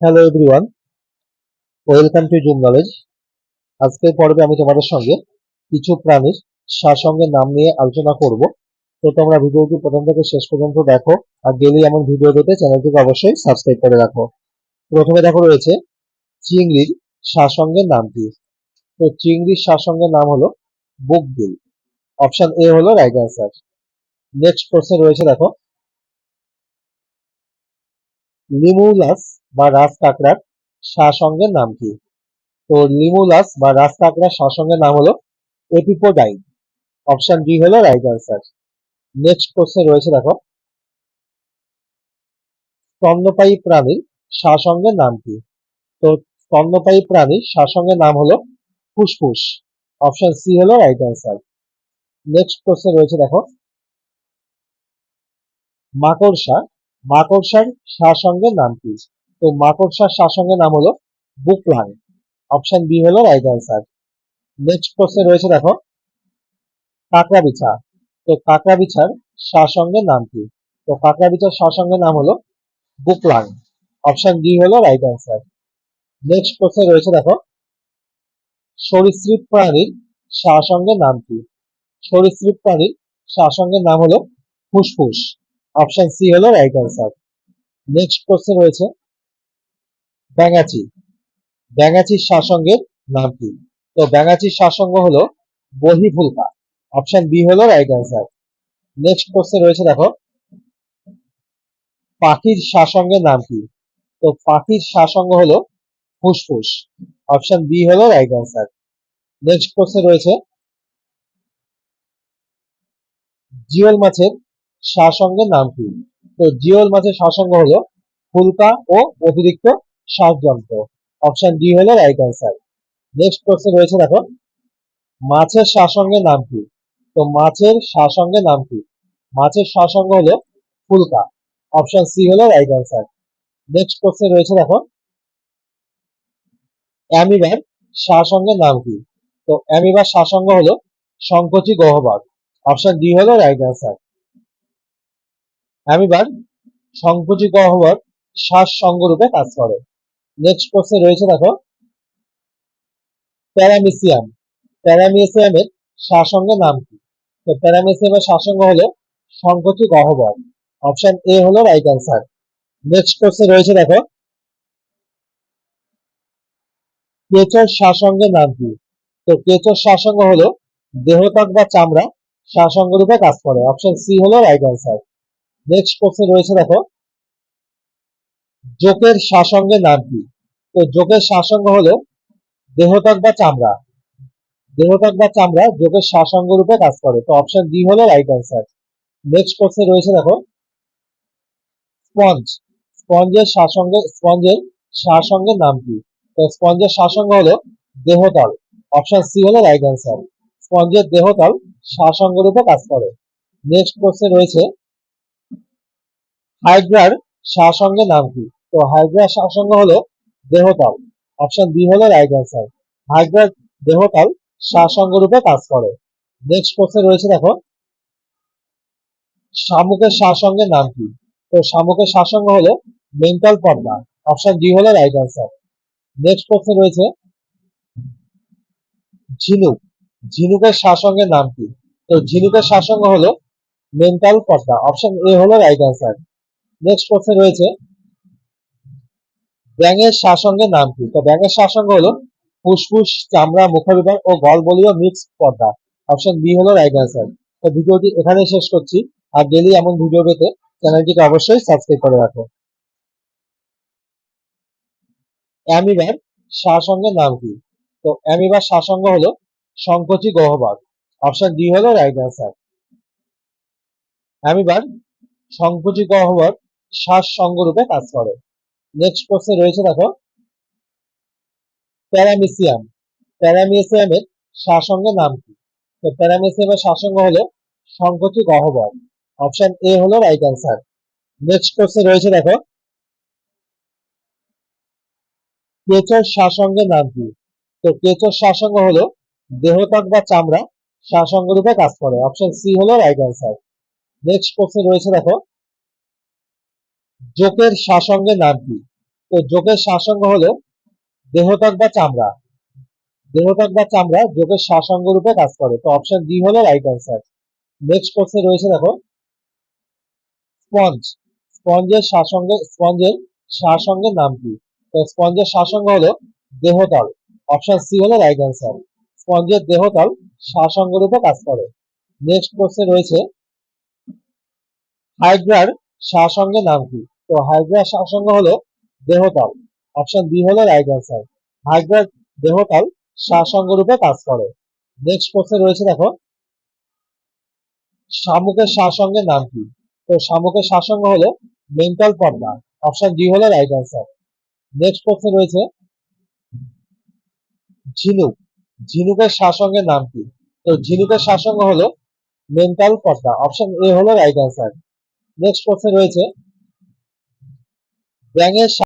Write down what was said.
Hello everyone welcome to zoom knowledge আজকের পর্বে আমি তোমাদের সঙ্গে কিছু প্রাণীর সারসঙ্গের নাম নিয়ে আলোচনা করব। তো তোমরা ভিডিওটি প্রথম থেকে শেষ পর্যন্ত দেখো আর ডেলি এমন ভিডিও পেতে চ্যানেলটিকে অবশ্যই সাবস্ক্রাইব করে রাখো। প্রথমে দেখো রয়েছে চিংড়ির সারসঙ্গের নাম কি? তো চিংড়ির সারসঙ্গের নাম হলো বুকবিল। অপশন এ হলো রাইট অ্যান্সার নেক্সট প্রশ্নে রয়েছে দেখো লিমুলাস বা রাজ কাঁকড়ার সারসঙ্গের নাম কি? তো লিমুলাস বা রাজ কাঁকড়ার সারসঙ্গের নাম হলো এপিপোডাইন। অপশন ডি হলো রাইট অ্যান্সার। নেক্সট প্রশ্নে রয়েছে দেখো, স্তন্যপায়ী প্রাণীর সারসঙ্গের নাম কি? তো স্তন্যপায়ী প্রাণীর সারসঙ্গের নাম হলো ফুসফুস। অপশন সি হলো রাইট অ্যান্সার। নেক্সট প্রশ্নে রয়েছে দেখো, মাকড়সা মাকড়সার সারসঙ্গের নাম কি? তো মাকড়সার সারসঙ্গের নাম হলো বুকলাং অপশন বি হলো রাইট অ্যান্সার নেক্সট প্রশ্নে রয়েছে দেখো কাঁকড়া বিছা তো কাঁকড়া বিছার সারসঙ্গের নাম কি? তো কাঁকড়া বিছার সারসঙ্গের নাম হলো বুকলাং অপশন ডি হলো রাইট অ্যান্সার নেক্সট প্রশ্নে রয়েছে দেখো, সরীসৃপ প্রাণীর সারসঙ্গের নাম কি? সরীসৃপ প্রাণীর সারসঙ্গের নাম হলো ফুসফুস। অপশন সি হলো রাইট অ্যান্সার নেক্সট প্রশ্নে রয়েছে ব্যাঙাচি ব্যাঙাচির সারসঙ্গের নাম কি? তো ব্যাঙাচির সারসঙ্গ হলো বহিফুলকা অপশন বি হলো রাইট অ্যান্সার নেক্সট প্রশ্নে রয়েছে, দেখো, পাখির শাসঙ্গের নাম কি? তো পাখির শাসঙ্গ হলো ফুসফুস। অপশন বি হলো রাইট অ্যান্সার নেক্সট প্রশ্নে রয়েছে, জিওল মাছের সারসঙ্গের নাম কি? তো জিওল মাছের সারসঙ্গ হলো ফুলকা ও অতিরিক্ত শ্বাসযন্ত্র অপশন ডি হলো রাইট অ্যান্সার নেক্সট প্রশ্নে রয়েছে দেখো। মাছের সারসঙ্গের নাম কি? তো মাছের সারসঙ্গের নাম কি? মাছের সারসঙ্গ হলো ফুলকা। অপশন সি হলো রাইট অ্যান্সার নেক্সট প্রশ্নে রয়েছে দেখো। অ্যামিবার সারসঙ্গের নাম কি? তো অ্যামিবার সারসঙ্গ হলো সংকোচী গহ্বর। অপশন ডি হলো রাইট অ্যান্সার অ্যামিবার সংকোচী গহ্বর শ্বাস সঙ্গরূপে কাজ করে। নেক্সট প্রশ্নে রয়েছে দেখো, প্যারামিসিয়াম। প্যারামিসিয়ামের সারসঙ্গের নাম কি? তো প্যারামিসিয়ামের সারসঙ্গ হলো সংকোচী গহ্বর। অপশন এ হলো রাইট অ্যান্সার নেক্সট প্রশ্নে রয়েছে দেখো, কেচর সারসঙ্গের নাম কি? তো কেচর সারসঙ্গ হলো দেহত্বক বা চামড়া সারসঙ্গ রূপে কাজ করে। অপশন সি হলো রাইট অ্যান্সার নেক্সট প্রশ্নে রয়েছে দেখো। জোকের সারসঙ্গের নাম কি? তো জোকের সারসঙ্গ হলো দেহত্বক বা চামড়া। দেহত্বক বা চামড়া জোকের সারসঙ্গ রূপে কাজ করে। তো অপশন ডি হলো রাইট অ্যান্সার নেক্সট প্রশ্নে রয়েছে দেখো। স্পঞ্জ স্পঞ্জের সারসঙ্গে স্পঞ্জের সারসঙ্গের নাম কি? তো স্পঞ্জের সারসঙ্গ হলো দেহতল। অপশন সি হলো রাইট অ্যান্সার স্পঞ্জের দেহতল সারসঙ্গ রূপে কাজ করে। নেক্সট প্রশ্নে রয়েছে হাইড্রার সারসঙ্গের নাম কি? তো হাইড্রার সারসঙ্গ হলো দেহতাল। অপশন বি হলো রাইট অ্যান্সার হাইড্রার দেহতাল সারসঙ্গ রূপে কাজ করে। নেক্সট প্রশ্নে রয়েছে দেখো, শামুকের সারসঙ্গের নাম কি? তো শামুকের সারসঙ্গ হলো মেন্টাল পর্দা। অপশন ডি হলো রাইট অ্যান্সার নেক্সট প্রশ্নে রয়েছে, ঝিনুক। ঝিনুকের সারসঙ্গের নাম কি? তো ঝিনুকের সারসঙ্গ হলো মেন্টাল পর্দা। অপশন এ হলো রাইট অ্যান্সার নেক্সট প্রশ্নে রয়েছে, ব্যাঙের সারসঙ্গের নাম কি? তো ব্যাঙের সারসঙ্গ হলো ফুসফুস, চামড়া মুখবিভাগ ও গলবলীয় মিক্স পর্দা। অপশন বি হলো রাইট অ্যান্সার তো ভিডিওটি এখানেই শেষ করছি। আর ডেলি এমন ভিডিও পেতে চ্যানেলটিকে অবশ্যই সাবস্ক্রাইব করে রাখো। অ্যামিবার সারসঙ্গের নাম কি? তো অ্যামিবার সারসঙ্গ হলো সংকোচী গহ্বর। অপশন ডি হলো রাইট অ্যান্সার অ্যামিবার সংকোচী গহ্বর শ্বাস সঙ্গরূপে কাজ করে। নেক্সট প্রশ্নে রয়েছে দেখো প্যারামিসিয়াম প্যারামিসিয়ামের সারসঙ্গের নাম কি? তো প্যারামিসিয়ামের সারসঙ্গ হলো সংকোচী গহ্বর। অপশন এ হলো রাইট অ্যান্সার নেক্সট প্রশ্নে রয়েছে দেখো, কেচর সারসঙ্গের নাম কি? তো কেচর সারসঙ্গ হলো দেহত্বক বা চামড়া সারসঙ্গ রূপে কাজ করে। অপশন সি হলো রাইট অ্যান্সার নেক্সট প্রশ্নে রয়েছে দেখো জোকের সারসঙ্গের নাম কি তো যোগের সারসংঘ হলো দেহত্বক বা চামড়া। দেহত্বক বা চামড়া যোগের সারসংঘ রূপে কাজ করে। তো অপশন ডি হলো রাইট অ্যান্সার নেক্সট কোশ্চেন রয়েছে দেখো স্পঞ্জ স্পঞ্জের সারসংঘে স্পঞ্জের সারসংঘের নাম কি? তো স্পঞ্জের সারসংঘ হলো দেহতল। অপশন সি হলো রাইট অ্যান্সার স্পঞ্জের দেহতল সারসংঘ রূপে কাজ করে। নেক্সট কোশ্চেন রয়েছে হাইড্রার সারসংঘের নাম কি? তো হাইড্রার সারসংঘ হলো দেহতল। অপশন বি হলো রাইট অ্যান্সার হাইড্রার দেহতল সারসংঘ রূপে কাজ করে। নেক্সট কোশ্চেন রয়েছে দেখো, শামুকের সারসংঘের নাম কি? তো শামুকের সারসংঘ হলো মেন্টাল পর্দা অপশন ডি হলো রাইট অ্যান্সার নেক্সট কোশ্চেন রয়েছে, ঝিনুক। ঝিনুকের সারসংঘের নাম কি? তো ঝিনুকের সারসংঘ হলো মেন্টাল পর্দা অপশন এ হলো রাইট অ্যান্সার নেক্সট কোশ্চেন রয়েছে ব্যাঙের